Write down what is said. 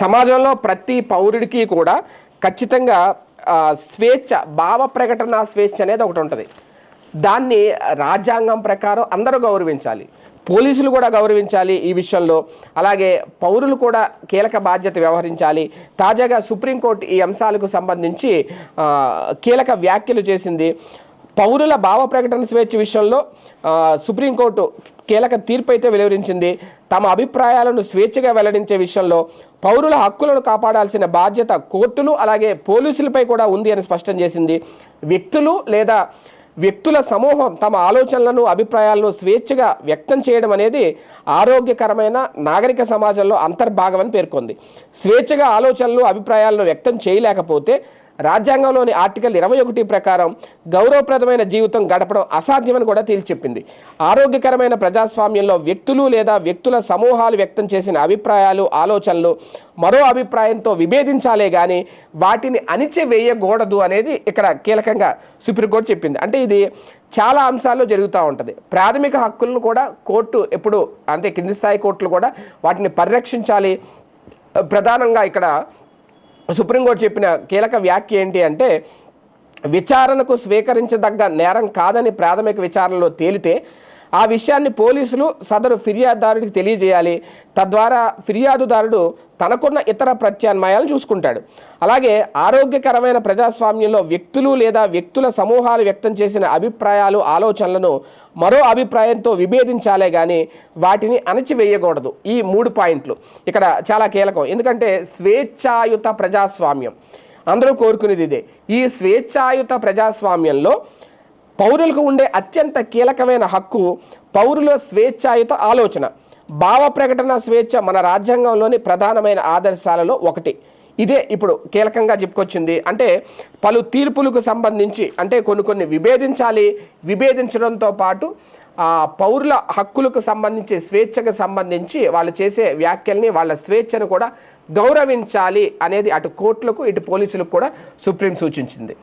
సమాజంలో ప్రతి పౌరుడికి కూడా ఖచ్చితంగా స్వేచ్ఛ భావ ప్రకటన స్వేచ్ఛ అనేది ఒకటి ఉంటుంది. దాన్ని రాజ్యాంగం ప్రకారం అందరూ గౌరవించాలి. పోలీసులు కూడా గౌరవించాలి ఈ విషయంలో. అలాగే పౌరులు కూడా కీలక బాధ్యత వ్యవహరించాలి. తాజాగా సుప్రీంకోర్టు ఈ అంశాలకు సంబంధించి కీలక వ్యాఖ్యలు చేసింది. పౌరుల భావ ప్రకటన స్వేచ్ఛ విషయంలో సుప్రీంకోర్టు కీలక తీర్పు అయితే వెలువరించింది. తమ అభిప్రాయాలను స్వేచ్ఛగా వెల్లడించే విషయంలో పౌరుల హక్కులను కాపాడాల్సిన బాధ్యత కోర్టులు అలాగే పోలీసులపై కూడా ఉంది అని స్పష్టం చేసింది. వ్యక్తులు లేదా వ్యక్తుల సమూహం తమ ఆలోచనలను అభిప్రాయాలను స్వేచ్ఛగా వ్యక్తం చేయడం అనేది ఆరోగ్యకరమైన నాగరిక సమాజంలో అంతర్భాగమని పేర్కొంది. స్వేచ్ఛగా ఆలోచనలు అభిప్రాయాలను వ్యక్తం చేయలేకపోతే రాజ్యాంగంలోని ఆర్టికల్ ఇరవై ఒకటి ప్రకారం గౌరవప్రదమైన జీవితం గడపడం అసాధ్యమని కూడా తేల్చెప్పింది ఆరోగ్యకరమైన ప్రజాస్వామ్యంలో వ్యక్తులు లేదా వ్యక్తుల సమూహాలు వ్యక్తం చేసిన అభిప్రాయాలు ఆలోచనలు మరో అభిప్రాయంతో విభేదించాలే కానీ వాటిని అణిచివేయకూడదు అనేది ఇక్కడ కీలకంగా సుప్రీంకోర్టు చెప్పింది. అంటే ఇది చాలా అంశాల్లో జరుగుతూ ఉంటుంది. ప్రాథమిక హక్కులను కూడా కోర్టు ఎప్పుడు అంటే కింది స్థాయి కోర్టులు కూడా వాటిని పరిరక్షించాలి. ప్రధానంగా ఇక్కడ సుప్రీంకోర్టు చెప్పిన కీలక వ్యాఖ్య ఏంటి అంటే విచారణకు స్వీకరించదగ్గ నేరం కాదని ప్రాథమిక విచారణలో తేలితే ఆ విషయాన్ని పోలీసులు సదరు ఫిర్యాదుదారుడికి తెలియజేయాలి. తద్వారా ఫిర్యాదుదారుడు తనకున్న ఇతర ప్రత్యామ్నాయాలు చూసుకుంటాడు. అలాగే ఆరోగ్యకరమైన ప్రజాస్వామ్యంలో వ్యక్తులు లేదా వ్యక్తుల సమూహాలు వ్యక్తం చేసిన అభిప్రాయాలు ఆలోచనలను మరో అభిప్రాయంతో విభేదించాలే కానీ వాటిని అణచివేయకూడదు. ఈ మూడు పాయింట్లు. ఇక్కడ చాలా కీలకం. ఎందుకంటే స్వేచ్ఛాయుత ప్రజాస్వామ్యం. అందరూ కోరుకునేది ఇదే. ఈ స్వేచ్ఛాయుత ప్రజాస్వామ్యంలో పౌరులకు ఉండే అత్యంత కీలకమైన హక్కు పౌరుల స్వేచ్ఛాయుత ఆలోచన. భావ ప్రకటన స్వేచ్ఛ మన రాజ్యాంగంలోని ప్రధానమైన ఆదర్శాలలో ఒకటి. ఇదే ఇప్పుడు కీలకంగా చెప్పుకొచ్చింది. అంటే పలు తీర్పులకు సంబంధించి అంటే కొన్ని కొన్ని విభేదించాలి విభేదించడంతో పాటు ఆ పౌరుల హక్కులకు సంబంధించి స్వేచ్ఛకు సంబంధించి వాళ్ళు చేసే వ్యాఖ్యల్ని వాళ్ళ స్వేచ్ఛను కూడా గౌరవించాలి అనేది అటు కోర్టులకు ఇటు పోలీసులకు కూడా సుప్రీం సూచించింది.